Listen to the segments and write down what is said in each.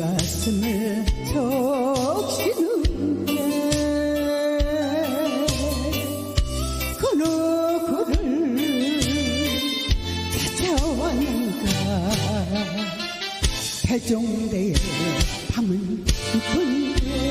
가슴을 적시는데 그 누구를 찾아왔는가? 태종대의 밤은 깊은데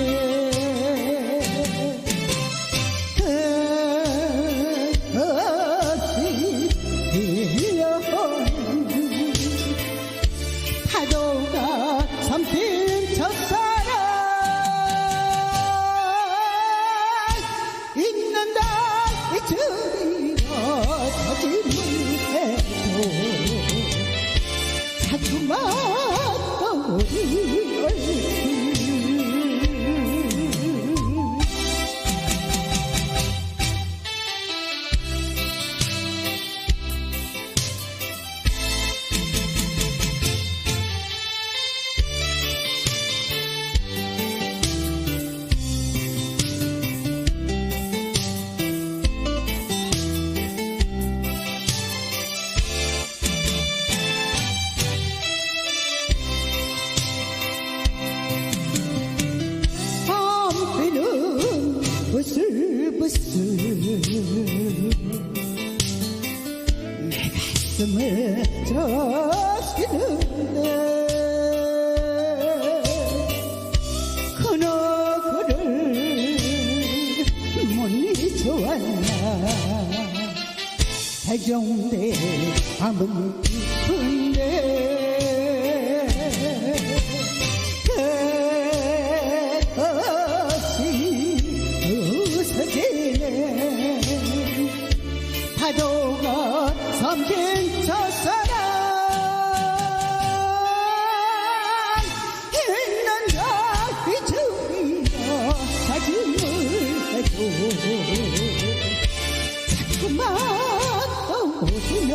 자 부슬부슬 내 가슴에 저시는데 그 너그를 못 잊어왔나. 세종대 밤은 파도가 삼킨 첫사랑 있는가 잊으리라 다짐을 해도 자꾸만 떠오르는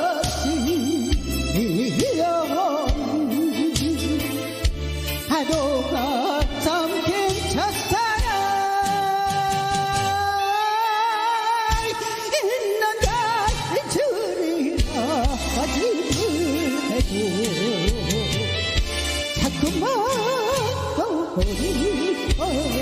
그것이 미련. 파도가 해도 자꾸만 떠오르는